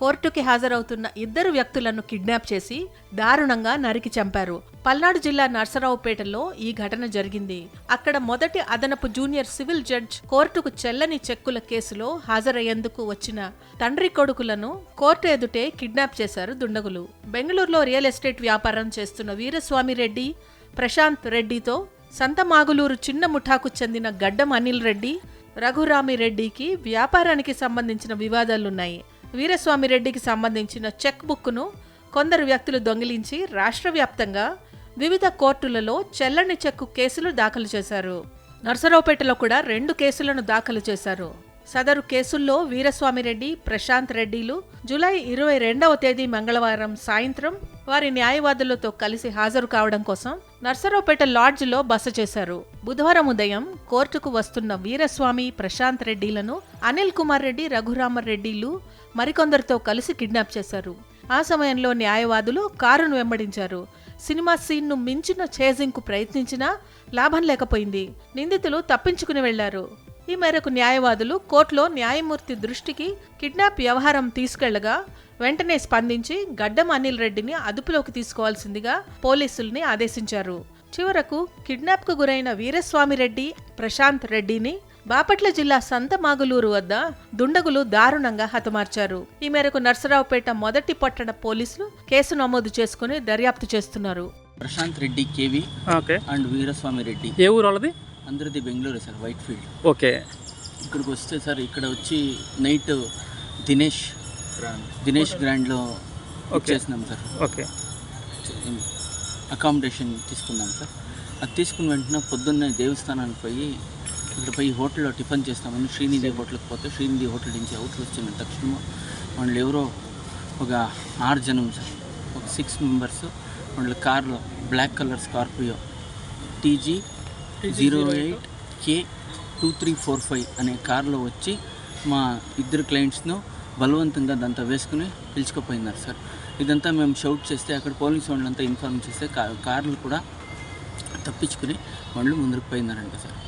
కోర్టుకి హాజరవుతున్న ఇద్దరు వ్యక్తులను కిడ్నాప్ చేసి దారుణంగా నరికి చంపారు. పల్నాడు జిల్లా నర్సరావుపేటలో ఈ ఘటన జరిగింది. అక్కడ మొదటి అదనపు జూనియర్ సివిల్ జడ్జ్ కోర్టుకు చెల్లని చెక్కుల కేసులో హాజరయ్యేందుకు వచ్చిన తండ్రి కొడుకులను కోర్టు ఎదుటే కిడ్నాప్ చేశారు దుండగులు. బెంగళూరులో రియల్ ఎస్టేట్ వ్యాపారం చేస్తున్న వీరస్వామి రెడ్డి ప్రశాంత్ రెడ్డితో సంతమాగులూరు చిన్న ముఠాకు చెందిన గడ్డం అనిల్ రెడ్డి రఘురామి రెడ్డికి వ్యాపారానికి సంబంధించిన వివాదాలున్నాయి. వీరస్వామిరెడ్డికి సంబంధించిన చెక్ బుక్ను కొందరు వ్యక్తులు దొంగిలించి రాష్ట్ర వ్యాప్తంగా వివిధ కోర్టులలో చెల్లని చెక్కు కేసులు దాఖలు చేశారు. నర్సరావుపేటలో కూడా రెండు కేసులను దాఖలు చేశారు. సదరు కేసుల్లో వీరస్వామిరెడ్డి ప్రశాంత్ రెడ్డిలు జూలై ఇరవై రెండవ తేదీ మంగళవారం సాయంత్రం వారి న్యాయవాదులతో కలిసి హాజరు కావడం కోసం నర్సరావుపేట లాడ్జ్లో బస చేశారు. బుధవారం ఉదయం కోర్టుకు వస్తున్న వీరస్వామి ప్రశాంత్ రెడ్డిలను అనిల్ కుమార్ రెడ్డి రఘురామరెడ్డిలు మరికొందరితో కలిసి కిడ్నాప్ చేశారు. ఆ సమయంలో న్యాయవాదులు కారును వెంబడించారు. సినిమా సీన్ను మించిన చేజింగ్కు ప్రయత్నించినా లాభం లేకపోయింది. నిందితులు తప్పించుకుని వెళ్ళారు. ఈ మేరకు న్యాయవాదులు కోర్టులో న్యాయమూర్తి దృష్టికి కిడ్నాప్ వ్యవహారం తీసుకెళ్ళగా వెంటనే స్పందించి గడ్డం అనిల్ రెడ్డిని అదుపులోకి తీసుకోవాల్సిందిగా పోలీసుల్ని ఆదేశించారు. చివరకు కిడ్నాప్కు గురైన వీరస్వామిరెడ్డి ప్రశాంత్ రెడ్డిని బాపట్ల జిల్లా సంతమాగులూరు వద్ద దుండగులు దారుణంగా హతమార్చారు. ఈ మేరకు నర్సరావుపేట మొదటి పట్టణ పోలీసులు కేసు నమోదు చేసుకుని దర్యాప్తు చేస్తున్నారు. Prashanth Reddy K V okay. And Veeraswamy Reddy. ఏ ఊరు వాళ్ళది? అందరిది Bengaluru sir Whitefield. Okay. ఇక్కడికి వస్తే సార్ ఇక్కడ వచ్చి నైట్ దినేష్ దినేష్ గ్రాండ్లో వచ్చేసినాం సార్. ఓకే. అకామిడేషన్ తీసుకున్నాం సార్. అది తీసుకున్న వెంటనే పొద్దున్నే దేవస్థానానికి పోయి ఇక్కడ పోయి హోటల్లో టిఫిన్ చేస్తామని శ్రీనిధి హోటల్కి పోతే శ్రీనిధి హోటల్ నుంచి అవుట్ వచ్చిన తక్షణం వాళ్ళు ఎవరో ఒక ఆరు జనం సార్ ఒక సిక్స్ మెంబర్స్ వాళ్ళ కార్లో black colour Scorpio TG zero eight K two three four five అనే కార్లో వచ్చి మా ఇద్దరు క్లయింట్స్ను బలవంతంగా దాంతో వేసుకుని పిలుచుకుపోయినారు సార్. ఇదంతా మేము షౌట్ చేస్తే అక్కడ పోలీస్ వాళ్ళంతా ఇన్ఫార్మ్ చేస్తే కార్లు కూడా తప్పించుకుని వాళ్ళు ముందుకు పోయినారంట సార్.